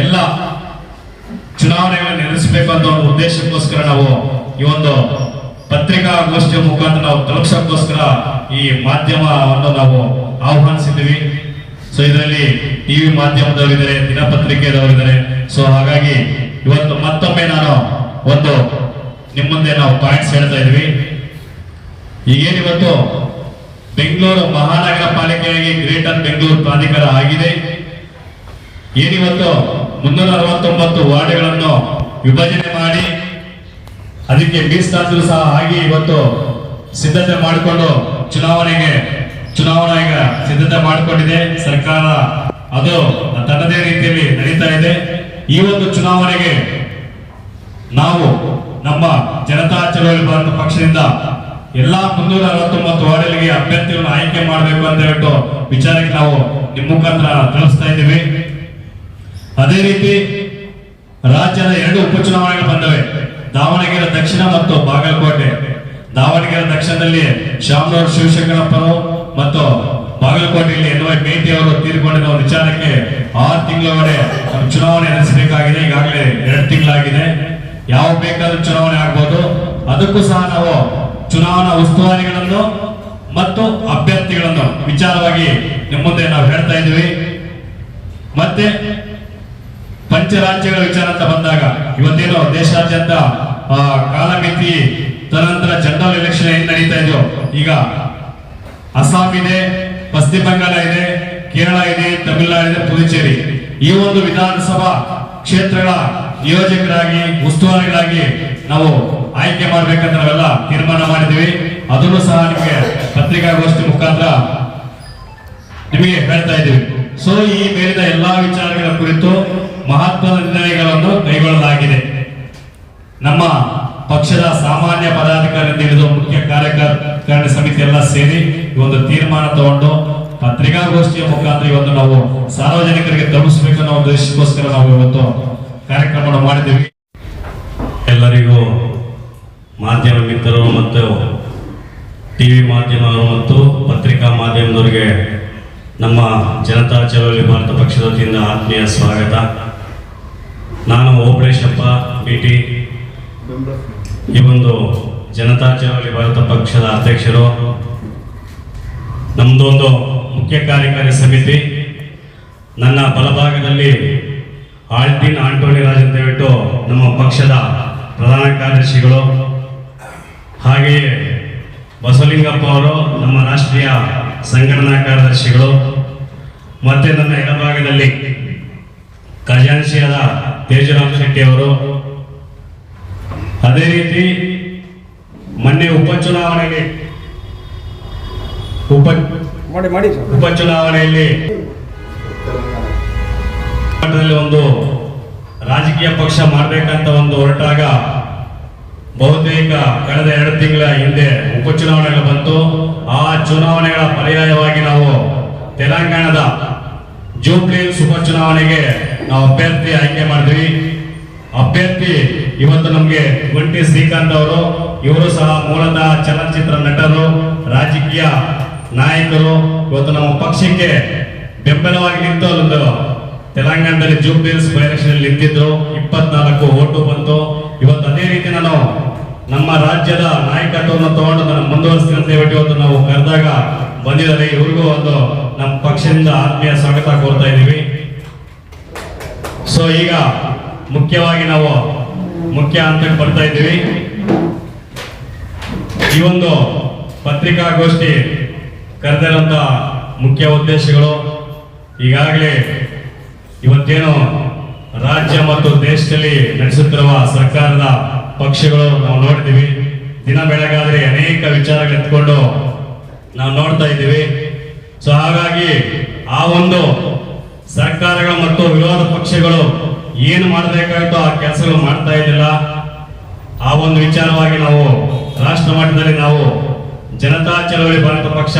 ಎಲ್ಲ ಚುನಾವಣೆಗಳನ್ನು ನಡೆಸಬೇಕು ಅಂತ ಒಂದು ಉದ್ದೇಶಕ್ಕೋಸ್ಕರ ನಾವು ಈ ಒಂದು ಪತ್ರಿಕಾಗೋಷ್ಠಿಯ ಮುಖಾಂತರ ನಾವು ತಲುಪಿಸೋಕ್ಕೋಸ್ಕರ ಈ ಮಾಧ್ಯಮವನ್ನು ನಾವು ಆಹ್ವಾನಿಸಿದ್ದೀವಿ. ಸೊ ಇದರಲ್ಲಿ ಟಿವಿ ಮಾಧ್ಯಮದವರಿದ್ದಾರೆ, ದಿನಪತ್ರಿಕೆದವರಿದ್ದಾರೆ. ಸೊ ಹಾಗಾಗಿ ಇವತ್ತು ಮತ್ತೊಮ್ಮೆ ನಾನು ಒಂದು ನಿಮ್ಮ ಮುಂದೆ ನಾವು ಪಾಯಿಂಟ್ಸ್ ಹೇಳ್ತಾ ಇದ್ವಿ ಈಗೇನಿವತ್ತು ಬೆಂಗಳೂರು ಮಹಾನಗರ ಪಾಲಿಕೆಯಾಗಿ ಗ್ರೇಟರ್ ಬೆಂಗಳೂರು ಪ್ರಾಧಿಕಾರ ಆಗಿದೆ. ಏನಿವತ್ತು ಮುನ್ನೂರ ಅರವತ್ತೊಂಬತ್ತು ವಾರ್ಡ್ಗಳನ್ನು ವಿಭಜನೆ ಮಾಡಿ ಅದಕ್ಕೆ ಮೀಸಲಾತಿಯೂ ಸಹ ಆಗಿ ಇವತ್ತು ಸಿದ್ಧತೆ ಮಾಡಿಕೊಂಡು ಚುನಾವಣೆಗೆ ಚುನಾವಣಾ ಈಗ ಸಿದ್ಧತೆ ಮಾಡಿಕೊಂಡಿದೆ. ಸರ್ಕಾರ ಅದು ತನ್ನದೇ ರೀತಿಯಲ್ಲಿ ನಡೀತಾ ಇದೆ. ಈ ಒಂದು ಚುನಾವಣೆಗೆ ನಾವು ನಮ್ಮ ಜನತಾ ಚಳವಳಿ ಭಾರತ ಪಕ್ಷದಿಂದ ಎಲ್ಲಾ ಮುನ್ನೂರ ಅರವತ್ತೊಂಬತ್ತು ವಾರ್ಡ್ಗಳಿಗೆ ಅಭ್ಯರ್ಥಿಗಳನ್ನು ಆಯ್ಕೆ ಮಾಡಬೇಕು ಅಂತ ಹೇಳ್ಬಿಟ್ಟು ವಿಚಾರಕ್ಕೆ ನಾವು ನಿಮ್ಮ ಮುಖಾಂತರ ತಿಳಿಸ್ತಾ ಇದ್ದೀವಿ. ಅದೇ ರೀತಿ ರಾಜ್ಯದ ಎರಡು ಉಪಚುನಾವಣೆಗಳು ಬಂದವೆ. ದಾವಣಗೆರೆ ದಕ್ಷಿಣ ಮತ್ತು ಬಾಗಲಕೋಟೆ. ದಾವಣಗೆರೆ ದಕ್ಷಿಣದಲ್ಲಿ ಶಾಮನೂರು ಶಿವಶಂಕರಪ್ಪರು ಮತ್ತು ಬಾಗಲಕೋಟೆಯಲ್ಲಿ ಎನ್ ವೈ ಮೇಟಿ ಅವರು ತೀರ್ಕೊಂಡಿದ್ದ ವಿಚಾರಕ್ಕೆ ಆರು ತಿಂಗಳೊಳಗಡೆ ನಾವು ಚುನಾವಣೆ ನಡೆಸಬೇಕಾಗಿದೆ. ಈಗಾಗಲೇ ಎರಡು ತಿಂಗಳಾಗಿದೆ. ಯಾವ ಬೇಕಾದ್ರೂ ಚುನಾವಣೆ ಆಗ್ಬೋದು. ಅದಕ್ಕೂ ಸಹ ನಾವು ಚುನಾವಣಾ ಉಸ್ತುವಾರಿಗಳನ್ನು ಮತ್ತು ಅಭ್ಯರ್ಥಿಗಳನ್ನು ವಿಚಾರವಾಗಿ ನಿಮ್ಮ ಮುಂದೆ ನಾವು ಹೇಳ್ತಾ ಇದ್ದೀವಿ. ಮತ್ತೆ ಪಂಚರಾಜ್ಯಗಳ ವಿಚಾರ ಅಂತ ಬಂದಾಗ, ಇವತ್ತೇನು ದೇಶಾದ್ಯಂತ ಕಾಲಮಿತಿ ತದನಂತರ ಜನರಲ್ ಎಲೆಕ್ಷನ್ ಏನ್ ನಡೀತಾ ಇದೆಯೋ, ಈಗ ಅಸ್ಸಾಂ ಇದೆ ಪಶ್ಚಿಮ ಬಂಗಾಳ ಇದೆ ಕೇರಳ ಇದೆ ತಮಿಳುನಾಡು ಇದೆ, ಪುದುಚೇರಿ. ಈ ಒಂದು ವಿಧಾನಸಭಾ ಕ್ಷೇತ್ರಗಳ ನಿಯೋಜಕರಾಗಿ, ಉಸ್ತುವಾರಿಗಳಾಗಿ ನಾವು ಆಯ್ಕೆ ಮಾಡ್ಬೇಕಂತ ನಾವೆಲ್ಲ ತೀರ್ಮಾನ ಮಾಡಿದ್ವಿ ಅದನ್ನು ಸಹ ನಿಮಗೆ ಪತ್ರಿಕಾಗೋಷ್ಠಿ ಮುಖಾಂತರ ನಿಮಗೆ ಹೇಳ್ತಾ ಇದ್ದೀವಿ. ಸೊ ಈ ಮೇಲಿನ ಎಲ್ಲಾ ವಿಚಾರಗಳ ಕುರಿತು ಮಹತ್ವದ ನಿರ್ಣಯಗಳನ್ನು ಕೈಗೊಳ್ಳಲಾಗಿದೆ. ನಮ್ಮ ಪಕ್ಷದ ಸಾಮಾನ್ಯ ಪದಾಧಿಕಾರಿಯಿಂದ ಹಿಡಿದು ಮುಖ್ಯ ಕಾರ್ಯಕಾರಿ ಸಮಿತಿ ಎಲ್ಲ ಸೇರಿ ಈ ಒಂದು ತೀರ್ಮಾನ ತಗೊಂಡು ಪತ್ರಿಕಾಗೋಷ್ಠಿಯ ಮುಖಾಂತರ ಇವತ್ತು ನಾವು ಸಾರ್ವಜನಿಕರಿಗೆ ತಲುಪಿಸಬೇಕನ್ನೋ ಅನ್ನೋ ಉದ್ದೇಶಕ್ಕೋಸ್ಕರ ನಾವು ಇವತ್ತು ಕಾರ್ಯಕ್ರಮವನ್ನು ಮಾಡಿದ್ದೀವಿ. ಎಲ್ಲರಿಗೂ ಮಾಧ್ಯಮ ಮಿತ್ರರು ಮತ್ತು ಟಿ ವಿ ಮಾಧ್ಯಮಗಳು ಮತ್ತು ಪತ್ರಿಕಾ ಮಾಧ್ಯಮದವರಿಗೆ ನಮ್ಮ ಜನತಾ ಚಳವಳಿ ಭಾರತ ಪಕ್ಷದ ವತಿಯಿಂದ ಆತ್ಮೀಯ ಸ್ವಾಗತ. ನಾನು ಓಪರೇಶಪ್ಪ ಬಿಟಿ ಈ ಒಂದು ಜನತಾ ಚಳವಳಿ ಭಾರತ ಪಕ್ಷದ ಅಧ್ಯಕ್ಷರು ನಮ್ಮದೊಂದು ಮುಖ್ಯ ಕಾರ್ಯಕಾರಿ ಸಮಿತಿ. ನನ್ನ ಬಲಭಾಗದಲ್ಲಿ ಆಲ್ಟಿನ್ ಆಂಟೋನಿ ರಾಜ್ ಅಂತ ಹೇಳ್ಬಿಟ್ಟು ನಮ್ಮ ಪಕ್ಷದ ಪ್ರಧಾನ ಕಾರ್ಯದರ್ಶಿಗಳು. ಹಾಗೆಯೇ ಬಸವಲಿಂಗಪ್ಪ ಅವರು ನಮ್ಮ ರಾಷ್ಟ್ರೀಯ ಸಂಘಟನಾ ಕಾರ್ಯದರ್ಶಿಗಳು. ಮತ್ತೆ ನನ್ನ ಎಡಭಾಗದಲ್ಲಿ ಖಜಾನ್ಸಿಯಾದ ತೇಜರಾಮ್ ಶೆಟ್ಟಿ ಅವರು ಅದೇ ರೀತಿ ಮೊನ್ನೆ ಉಪಚುನಾವಣೆಗೆ ಉಪ ಉಪಚುನಾವಣೆಯಲ್ಲಿ ಒಂದು ರಾಜಕೀಯ ಪಕ್ಷ ಮಾಡಬೇಕಂತ ಒಂದು ಹೊರಟಾಗ ಬಹುತೇಕ ಕಳೆದ ಎರಡು ತಿಂಗಳ ಹಿಂದೆ ಉಪಚುನಾವಣೆಗಳು ಬಂತು. ಆ ಚುನಾವಣೆಗಳ ಪರ್ಯಾಯವಾಗಿ ನಾವು ತೆಲಂಗಾಣದ ಜೂಬ್ಲಿಲ್ಸ್ ಉಪಚುನಾವಣೆಗೆ ನಾವು ಅಭ್ಯರ್ಥಿ ಆಯ್ಕೆ ಮಾಡಿದ್ವಿ. ಅಭ್ಯರ್ಥಿ ಇವತ್ತು ನಮಗೆ ಗುಂಟಿ ಶ್ರೀಕಾಂತ್ ಅವರು, ಇವರು ಸಹ ಮೂಲತಃ ಚಲನಚಿತ್ರ ನಟರು, ರಾಜಕೀಯ ನಾಯಕರು. ಇವತ್ತು ನಮ್ಮ ಪಕ್ಷಕ್ಕೆ ಬೆಂಬಲವಾಗಿ ನಿಂತು ಒಂದು ತೆಲಂಗಾಣದಲ್ಲಿ ಜೂಬ್ಲಿಲ್ಸ್ ಬೈಲೆಕ್ಷನ್ ನಿಂತಿದ್ರು. ಇಪ್ಪತ್ನಾಲ್ಕು ಓಟು ಬಂತು. ಇವತ್ತು ಅದೇ ರೀತಿ ನಾನು ನಮ್ಮ ರಾಜ್ಯದ ನಾಯಕತ್ವವನ್ನು ತಗೊಂಡು ನಾನು ಮುಂದುವರಿಸ್ತೀನಿ ಅಂತ ಇವತ್ತು ನಾವು ಕರೆದಾಗ ಬಂದಿದ್ದಾರೆ. ಇವ್ರಿಗೂ ಒಂದು ನಮ್ಮ ಪಕ್ಷದಿಂದ ಆತ್ಮೀಯ ಸ್ವಾಗತ ಕೋರ್ತಾ ಇದ್ದೀವಿ. ಸೊ ಈಗ ಮುಖ್ಯವಾಗಿ ನಾವು ಮುಖ್ಯ ಹಂತಕ್ಕೆ ಬರ್ತಾ ಇದ್ದೀವಿ. ಈ ಒಂದು ಪತ್ರಿಕಾಗೋಷ್ಠಿ ಕರೆದಿರೋಂಥ ಮುಖ್ಯ ಉದ್ದೇಶಗಳು ಈಗಾಗಲೇ ಇವತ್ತೇನು ರಾಜ್ಯ ಮತ್ತು ದೇಶದಲ್ಲಿ ನಡೆಸುತ್ತಿರುವ ಸರ್ಕಾರದ ಪಕ್ಷಗಳು ನಾವು ನೋಡಿದ್ದೀವಿ. ದಿನ ಬೆಳಗಾದ್ರೆ ಅನೇಕ ವಿಚಾರಗಳು ಎತ್ಕೊಂಡು ನಾವು ನೋಡ್ತಾ ಇದ್ದೀವಿ. ಸೊ ಹಾಗಾಗಿ ಆ ಒಂದು ಸರ್ಕಾರಗಳು ಮತ್ತು ವಿರೋಧ ಪಕ್ಷಗಳು ಏನು ಮಾಡಬೇಕಾಯಿತು ಆ ಕೆಲಸಗಳು ಮಾಡ್ತಾ ಇರಲಿಲ್ಲ ಆ ಒಂದು ವಿಚಾರವಾಗಿ ನಾವು ರಾಷ್ಟ್ರ ಮಟ್ಟದಲ್ಲಿ ನಾವು ಜನತಾ ಚಳವಳಿ ಭಾರತ ಪಕ್ಷ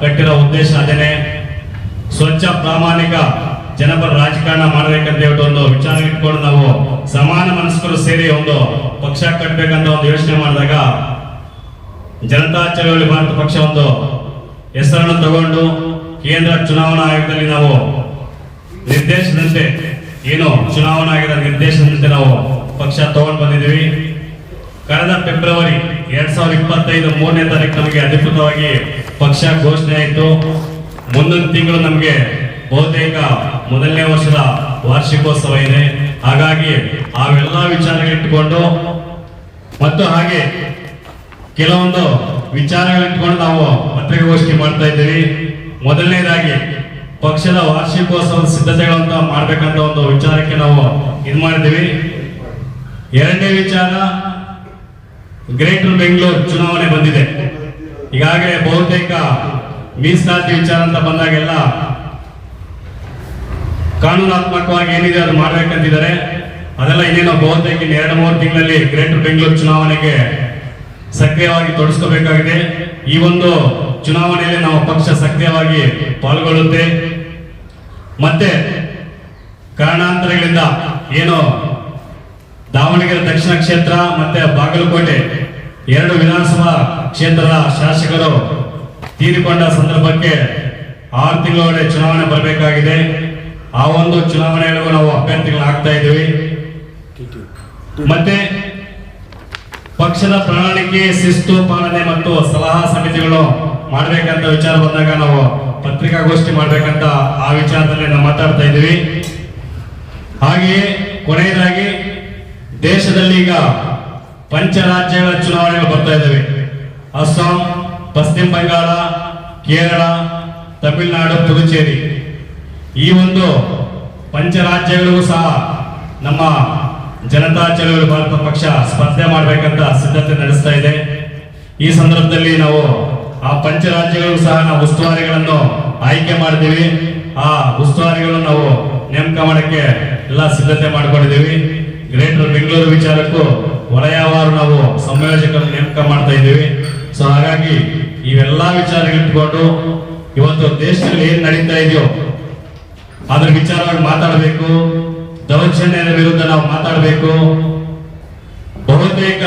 ಕಟ್ಟಿರೋ ಉದ್ದೇಶ ಅದೇನೆ. ಸ್ವಚ್ಛ, ಪ್ರಾಮಾಣಿಕ ಜನಪರ ರಾಜಕಾರಣ ಮಾಡ್ಬೇಕಂತ ಹೇಳ್ಬಿಟ್ಟು ಒಂದು ವಿಚಾರ ಇಟ್ಕೊಂಡು ನಾವು ಸಮಾನ ಮನಸ್ಕರು ಸೇರಿ ಒಂದು ಪಕ್ಷ ಕಟ್ಟಬೇಕಂತ ಒಂದು ಯೋಚನೆ ಮಾಡಿದಾಗ ಜನತಾ ಚಳವಳಿ ಭಾರತ ಪಕ್ಷ ಒಂದು ಹೆಸರನ್ನು ತಗೊಂಡು ಕೇಂದ್ರ ಚುನಾವಣಾ ಆಯೋಗದಲ್ಲಿ ನಾವು ನಿರ್ದೇಶನದಂತೆ ಏನು ಚುನಾವಣಾ ಆಯೋಗದ ನಿರ್ದೇಶನದಂತೆ ನಾವು ಪಕ್ಷ ತಗೊಂಡು ಬಂದಿದ್ದೀವಿ. ಕಳೆದ ಫೆಬ್ರವರಿ ಎರಡ್ ಸಾವಿರದ ಇಪ್ಪತ್ತೈದು ಮೂರನೇ ತಾರೀಕು ನಮಗೆ ಅಧಿಕೃತವಾಗಿ ಪಕ್ಷ ಘೋಷಣೆ ಆಯಿತು. ಮುಂದಿನ ತಿಂಗಳು ನಮಗೆ ಬಹುತೇಕ ಮೊದಲನೇ ವರ್ಷದ ವಾರ್ಷಿಕೋತ್ಸವ ಇದೆ. ಹಾಗಾಗಿ ಅವೆಲ್ಲ ವಿಚಾರಗಳಿಟ್ಟುಕೊಂಡು ಮತ್ತು ಹಾಗೆ ಕೆಲವೊಂದು ವಿಚಾರಗಳಿಟ್ಕೊಂಡು ನಾವು ಪತ್ರಿಕಾಗೋಷ್ಠಿ ಮಾಡ್ತಾ ಇದ್ದೀವಿ. ಮೊದಲನೇದಾಗಿ ಪಕ್ಷದ ವಾರ್ಷಿಕೋತ್ಸವದ ಸಿದ್ಧತೆಗಳಂತ ಮಾಡ್ಬೇಕಂತ ಒಂದು ವಿಚಾರಕ್ಕೆ ನಾವು ಇದು ಮಾಡಿದ್ದೀವಿ. ಎರಡನೇ ವಿಚಾರ ಗ್ರೇಟರ್ ಬೆಂಗಳೂರು ಚುನಾವಣೆ ಬಂದಿದೆ. ಈಗಾಗಲೇ ಬಹುತೇಕ ಮೀಸಲಾತಿ ವಿಚಾರ ಅಂತ ಬಂದಾಗೆಲ್ಲ ಕಾನೂನಾತ್ಮಕವಾಗಿ ಏನಿದೆ ಅದು ಮಾಡ್ಬೇಕಂತಿದ್ದಾರೆ. ಅದೆಲ್ಲ ಇನ್ನೇನು ಬಹುತೇಕ ಎರಡು, ಮೂರು ತಿಂಗಳಲ್ಲಿ ಗ್ರೇಟರ್ ಬೆಂಗಳೂರು ಚುನಾವಣೆಗೆ ಸಕ್ರಿಯವಾಗಿ ತೊಡಗಿಸ್ಕೋಬೇಕಾಗಿದೆ ಈ ಒಂದು ಚುನಾವಣೆಯಲ್ಲಿ ನಾವು ಪಕ್ಷ ಸಕ್ರಿಯವಾಗಿ ಪಾಲ್ಗೊಳ್ಳುತ್ತೆ. ಮತ್ತೆ ಕಾರಣಾಂತರಗಳಿಂದ ಏನು ದಾವಣಗೆರೆ ದಕ್ಷಿಣ ಕ್ಷೇತ್ರ ಮತ್ತೆ ಬಾಗಲಕೋಟೆ ಎರಡು ವಿಧಾನಸಭಾ ಕ್ಷೇತ್ರದ ಶಾಸಕರು ತೀರಿಕೊಂಡ ಸಂದರ್ಭಕ್ಕೆ ಆರು ತಿಂಗಳೊಳಗೆ ಚುನಾವಣೆ ಬರಬೇಕಾಗಿದೆ. ಆ ಒಂದು ಚುನಾವಣೆಗಳಿಗೂ ನಾವು ಅಭ್ಯರ್ಥಿಗಳನ್ನ ಆಗ್ತಾ ಇದ್ದೀವಿ. ಮತ್ತೆ ಪಕ್ಷದ ಪ್ರಣಾಳಿಕೆ, ಶಿಸ್ತು, ಪಾಲನೆ ಮತ್ತು ಸಲಹಾ ಸಮಿತಿಗಳು ಮಾಡ್ಬೇಕಂತ ವಿಚಾರ ಬಂದಾಗ ನಾವು ಪತ್ರಿಕಾಗೋಷ್ಠಿ ಮಾಡ್ಬೇಕಂತ ಆ ವಿಚಾರದಲ್ಲಿ ನಾವು ಮಾತಾಡ್ತಾ ಇದ್ದೀವಿ. ಹಾಗೆಯೇ ಕೊನೆಯದಾಗಿ ದೇಶದಲ್ಲಿ ಈಗ ಪಂಚರಾಜ್ಯಗಳ ಚುನಾವಣೆಗಳು ಬರ್ತಾ ಇದ್ದಾವೆ. ಅಸ್ಸಾಂ, ಪಶ್ಚಿಮ ಬಂಗಾಳ, ಕೇರಳ, ತಮಿಳುನಾಡು, ಪುದುಚೇರಿ. ಈ ಒಂದು ಪಂಚರಾಜ್ಯಗಳಿಗೂ ಸಹ ನಮ್ಮ ಜನತಾ ಚಳವಳಿ ಭಾರತ ಪಕ್ಷ ಸ್ಪರ್ಧೆ ಮಾಡಬೇಕಂತ ಸಿದ್ಧತೆ ನಡೆಸ್ತಾ ಇದೆ. ಈ ಸಂದರ್ಭದಲ್ಲಿ ನಾವು ಆ ಪಂಚರಾಜ್ಯಗಳಿಗೂ ಸಹ ನಾವು ಉಸ್ತುವಾರಿಗಳನ್ನು ಆಯ್ಕೆ ಮಾಡ್ತೀವಿ ಆ ಉಸ್ತುವಾರಿಗಳನ್ನು ನಾವು ನೇಮಕ ಮಾಡಕ್ಕೆ ಎಲ್ಲ ಸಿದ್ಧತೆ ಮಾಡಿಕೊಂಡಿದ್ದೀವಿ. ಗ್ರೇಟರ್ ಬೆಂಗಳೂರು ವಿಚಾರಕ್ಕೂ ವಲಯವಾರು ನಾವು ಸಂಯೋಜಕರನ್ನು ನೇಮಕ ಮಾಡ್ತಾ ಇದ್ದೀವಿ. ಸೊ ಹಾಗಾಗಿ ಇವೆಲ್ಲಾ ವಿಚಾರಗಳಿಟ್ಕೊಂಡು ಇವತ್ತು ದೇಶದಲ್ಲಿ ಏನ್ ನಡೀತಾ ಇದೆಯೋ ಅದ್ರ ವಿಚಾರವಾಗಿ ಮಾತಾಡಬೇಕು. ದೌರ್ಜನ್ಯದ ವಿರುದ್ಧ ನಾವು ಮಾತಾಡಬೇಕು. ಬಹುತೇಕ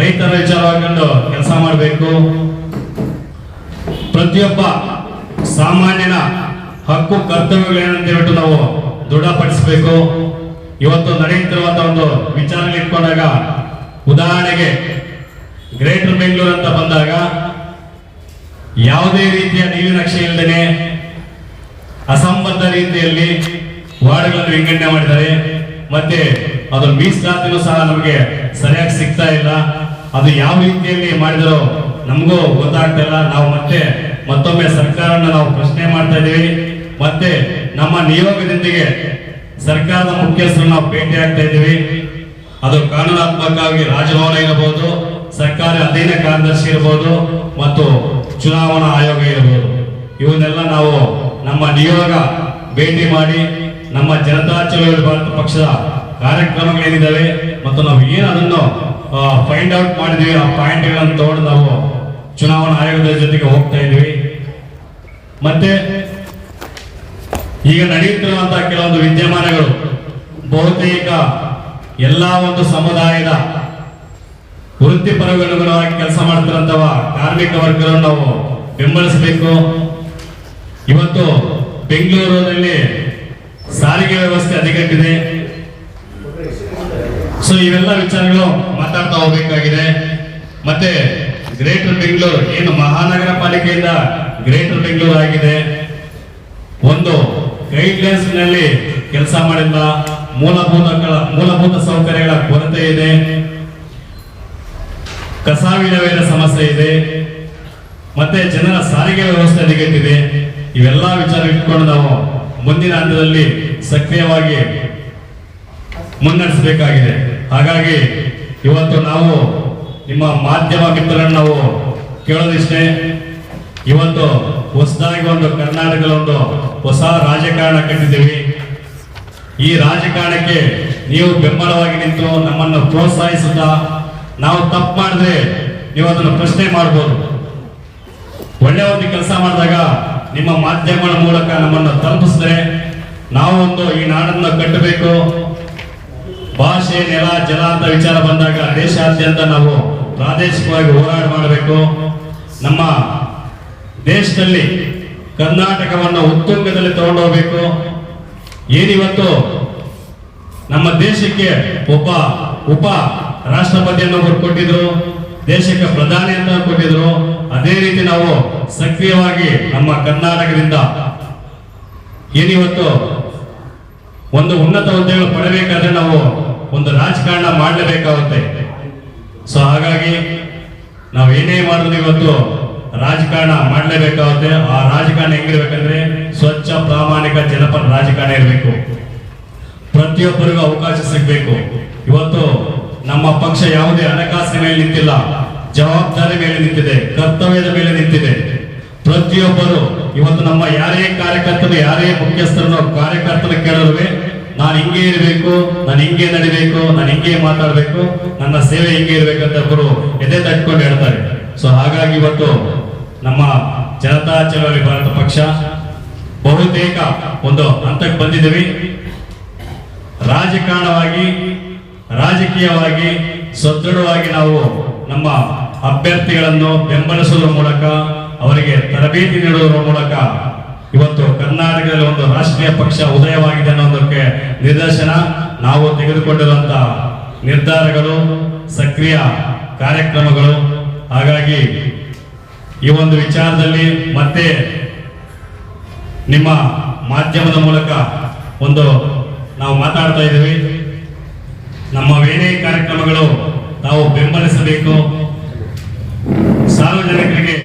ರೈತರ ವಿಚಾರವಾಗಿ ಕೆಲಸ ಮಾಡಬೇಕು. ಪ್ರತಿಯೊಬ್ಬ ಸಾಮಾನ್ಯನ ಹಕ್ಕು ಕರ್ತವ್ಯಗಳೇನಂತ ಹೇಳ್ಬಿಟ್ಟು ನಾವು ದೃಢಪಡಿಸಬೇಕು. ಇವತ್ತು ನಡೆಯುತ್ತಿರುವಂತಹ ಒಂದು ವಿಚಾರ ಇಟ್ಕೊಂಡಾಗ ಉದಾಹರಣೆಗೆ ಗ್ರೇಟರ್ ಬೆಂಗಳೂರು ಅಂತ ಬಂದಾಗ ಯಾವುದೇ ರೀತಿಯ ನೀಲಿನಕ್ಷೆ ಇಲ್ಲದೇನೆ ಅಸಂಬದ್ಧ ರೀತಿಯಲ್ಲಿ ವಾರ್ಡ್ಗಳನ್ನು ವಿಂಗಡಣೆ ಮಾಡಿದ್ದಾರೆ. ಮತ್ತೆ ಅದು ಮೀಸಲಾತಿನೂ ಸಹ ನಮಗೆ ಸರಿಯಾಗಿ ಸಿಗ್ತಾ ಇಲ್ಲ. ಅದು ಯಾವ ರೀತಿಯಲ್ಲಿ ಮಾಡಿದರೋ ನಮಗೂ ಗೊತ್ತಾಗ್ತಾ ಇಲ್ಲ. ನಾವು ಮತ್ತೆ ಮತ್ತೊಮ್ಮೆ ಸರ್ಕಾರನ ನಾವು ಪ್ರಶ್ನೆ ಮಾಡ್ತಾ ಇದ್ದೀವಿ. ಮತ್ತೆ ನಮ್ಮ ನಿಯೋಗದೊಂದಿಗೆ ಸರ್ಕಾರದ ಮುಖ್ಯಸ್ಥರು ನಾವು ಭೇಟಿ ಆಗ್ತಾ ಇದ್ದೀವಿ. ಅದು ಕಾನೂನಾತ್ಮಕವಾಗಿ ರಾಜಭವನ ಇರಬಹುದು, ಸರ್ಕಾರ ಅಧೀನ ಕಾರ್ಯದರ್ಶಿ ಇರಬಹುದು ಮತ್ತು ಚುನಾವಣಾ ಆಯೋಗ ಇರಬಹುದು. ಇವನ್ನೆಲ್ಲ ನಾವು ನಮ್ಮ ನಿಯೋಗ ಭೇಟಿ ಮಾಡಿ, ನಮ್ಮ ಜನತಾ ಚಳವಳಿ ಭಾರತ ಪಕ್ಷದ ಕಾರ್ಯಕ್ರಮಗಳೇನಿದ್ದಾವೆ ಮತ್ತು ನಾವು ಏನು ಅದನ್ನು ಫೈಂಡ್ ಔಟ್ ಮಾಡಿದ್ವಿ, ಆ ಪಾಯಿಂಟ್ಗಳನ್ನು ತಗೊಂಡು ನಾವು ಚುನಾವಣಾ ಆಯೋಗದ ಜೊತೆಗೆ ಹೋಗ್ತಾ ಇದ್ವಿ. ಮತ್ತೆ ಈಗ ನಡೆಯುತ್ತಿರುವಂತಹ ಕೆಲವೊಂದು ವಿದ್ಯಮಾನಗಳು, ಬಹುತೇಕ ಎಲ್ಲಾ ಒಂದು ಸಮುದಾಯದ ವೃತ್ತಿಪರಗನುಗುಣವಾಗಿ ಕೆಲಸ ಮಾಡ್ತಿರುವಂತಹ ಕಾರ್ಮಿಕ ವರ್ಗಗಳನ್ನು ನಾವು ಬೆಂಬಲಿಸಬೇಕು. ಇವತ್ತು ಬೆಂಗಳೂರಿನಲ್ಲಿ ಸಾರಿಗೆ ವ್ಯವಸ್ಥೆ ಅಧಿಕಟ್ಟಿದೆ. ಸೊ ಇವೆಲ್ಲ ವಿಚಾರಗಳು ಮಾತಾಡ್ತಾ ಹೋಗ್ಬೇಕಾಗಿದೆ. ಮತ್ತೆ ಗ್ರೇಟರ್ ಬೆಂಗಳೂರು ಏನು ಮಹಾನಗರ ಪಾಲಿಕೆಯಿಂದ ಗ್ರೇಟರ್ ಬೆಂಗಳೂರು ಆಗಿದೆ. ಒಂದು ಗೈಡ್ಲೈನ್ಸ್ನಲ್ಲಿ ಕೆಲಸ ಮಾಡಿಲ್ಲ ಮೂಲಭೂತ ಮೂಲಭೂತ ಸೌಕರ್ಯಗಳ ಕೊರತೆ ಇದೆ. ಕಸ ವಿಲೇವಾರಿ ಸಮಸ್ಯೆ ಇದೆ. ಮತ್ತೆ ಜನರ ಸಾರಿಗೆ ವ್ಯವಸ್ಥೆ ನಿಗದಿದೆ ಇವೆಲ್ಲ ವಿಚಾರ ಇಟ್ಕೊಂಡು ನಾವು ಮುಂದಿನ ಹಂತದಲ್ಲಿ ಸಕ್ರಿಯವಾಗಿ ಮುನ್ನಡೆಸಬೇಕಾಗಿದೆ. ಹಾಗಾಗಿ ಇವತ್ತು ನಾವು ನಿಮ್ಮ ಮಾಧ್ಯಮ ಮಿತ್ರರನ್ನು ನಾವು ಕೇಳೋದಿಷ್ಟೇ ಇವತ್ತು ಹೊಸದಾಗಿ ಒಂದು ಕರ್ನಾಟಕದ ಒಂದು ಹೊಸ ರಾಜಕಾರಣ ಕಟ್ಟಿದ್ದೀವಿ ಈ ರಾಜಕಾರಣಕ್ಕೆ ನೀವು ಬೆಂಬಲವಾಗಿ ನಿಂತು ನಮ್ಮನ್ನು ಪ್ರೋತ್ಸಾಹಿಸುತ್ತಾ ನಾವು ತಪ್ಪು ಮಾಡಿದ್ರೆ ನೀವು ಅದನ್ನು ಪ್ರಶ್ನೆ ಮಾಡ್ಬೋದು. ಒಳ್ಳೆ ಒಂದು ಕೆಲಸ ಮಾಡಿದಾಗ ನಿಮ್ಮ ಮಾಧ್ಯಮಗಳ ಮೂಲಕ ನಮ್ಮನ್ನು ತಲುಪಿಸಿದ್ರೆ ನಾವು ಒಂದು ಈ ನಾಡನ್ನು ಕಟ್ಟಬೇಕು. ಭಾಷೆ, ನೆಲ, ಜಲ ಅಂತ ವಿಚಾರ ಬಂದಾಗ ದೇಶಾದ್ಯಂತ ನಾವು ಪ್ರಾದೇಶಿಕವಾಗಿ ಹೋರಾಟ ಮಾಡಬೇಕು. ನಮ್ಮ ದೇಶದಲ್ಲಿ ಕರ್ನಾಟಕವನ್ನು ಉತ್ತುಂಗದಲ್ಲಿ ತಗೊಂಡು ಹೋಗಬೇಕು ಏನಿವತ್ತು ನಮ್ಮ ದೇಶಕ್ಕೆ ಒಬ್ಬ ಉಪ ರಾಷ್ಟ್ರಪತಿಯನ್ನು ಕೊಟ್ಟಿದ್ರು, ದೇಶಕ್ಕೆ ಪ್ರಧಾನಿ ಅಂತ ಕೊಟ್ಟಿದ್ರು. ಅದೇ ರೀತಿ ನಾವು ಸಕ್ರಿಯವಾಗಿ ನಮ್ಮ ಕರ್ನಾಟಕದಿಂದ ಏನಿವತ್ತು ಒಂದು ಉನ್ನತ ಹುದ್ದೆಗಳು ಪಡಬೇಕಾದ್ರೆ ನಾವು ಒಂದು ರಾಜಕಾರಣ ಮಾಡಲೇಬೇಕಾಗುತ್ತೆ. ಸೊ ಹಾಗಾಗಿ ನಾವು ಏನೇ ಮಾಡಿದ್ರು ಇವತ್ತು ರಾಜಕಾರಣ ಮಾಡಲೇಬೇಕಾಗುತ್ತೆ. ಆ ರಾಜಕಾರಣ ಹೆಂಗಿರ್ಬೇಕಂದ್ರೆ ಸ್ವಚ್ಛ, ಪ್ರಾಮಾಣಿಕ ಜನಪರ ರಾಜಕಾರಣ ಇರಬೇಕು. ಪ್ರತಿಯೊಬ್ಬರಿಗೂ ಅವಕಾಶ ಸಿಗಬೇಕು. ಇವತ್ತು ನಮ್ಮ ಪಕ್ಷ ಯಾವುದೇ ಹಣಕಾಸಿನ ಮೇಲೆ ನಿಂತಿಲ್ಲ. ಜವಾಬ್ದಾರಿ ಮೇಲೆ ನಿಂತಿದೆ. ಕರ್ತವ್ಯದ ಮೇಲೆ ನಿಂತಿದೆ. ಪ್ರತಿಯೊಬ್ಬರು ಇವತ್ತು ನಮ್ಮ ಯಾರೇ ಕಾರ್ಯಕರ್ತರು, ಯಾರೇ ಮುಖ್ಯಸ್ಥರನ್ನು ಕಾರ್ಯಕರ್ತರು ಕೇಳಲ್ವೇ ನಾನು ಹಿಂಗೆ ಇರಬೇಕು ನಾನು ಹಿಂಗೆ ನಡಿಬೇಕು ನಾನು ಹಿಂಗೆ ಮಾತಾಡಬೇಕು, ನನ್ನ ಸೇವೆ ಹಿಂಗೆ ಇರಬೇಕಂತ ಒಬ್ಬರು ಎದೆ ತಟ್ಕೊಂಡು ಹೇಳ್ತಾರೆ. ಸೊ ಹಾಗಾಗಿ ಇವತ್ತು ನಮ್ಮ ಜನತಾ ಚಳವಳಿ ಭಾರತ ಪಕ್ಷ ಬಹುತೇಕ ಒಂದು ಹಂತಕ್ಕೆ ಬಂದಿದ್ದೀವಿ. ರಾಜಕಾರಣವಾಗಿ, ರಾಜಕೀಯವಾಗಿ, ಸದೃಢವಾಗಿ ನಾವು ನಮ್ಮ ಅಭ್ಯರ್ಥಿಗಳನ್ನು ಬೆಂಬಲಿಸುವುದರ ಮೂಲಕ, ಅವರಿಗೆ ತರಬೇತಿ ನೀಡುವುದರ ಮೂಲಕ ಇವತ್ತು ಕರ್ನಾಟಕದಲ್ಲಿ ಒಂದು ರಾಷ್ಟ್ರೀಯ ಪಕ್ಷ ಉದಯವಾಗಿದೆ ಅನ್ನೋದಕ್ಕೆ ನಿದರ್ಶನ ನಾವು ತೆಗೆದುಕೊಂಡಿರುವಂತ ನಿರ್ಧಾರಗಳು, ಸಕ್ರಿಯ ಕಾರ್ಯಕ್ರಮಗಳು. ಹಾಗಾಗಿ ಈ ಒಂದು ವಿಚಾರದಲ್ಲಿ ಮತ್ತೆ ನಿಮ್ಮ ಮಾಧ್ಯಮದ ಮೂಲಕ ಒಂದು ನಾವು ಮಾತಾಡ್ತಾ ಇದ್ದೀವಿ. ನಮ್ಮ ಏನೇ ಕಾರ್ಯಕ್ರಮಗಳು ನಾವು ಬೆಂಬಲಿಸಬೇಕು. ಸಾರ್ವಜನಿಕರಿಗೆ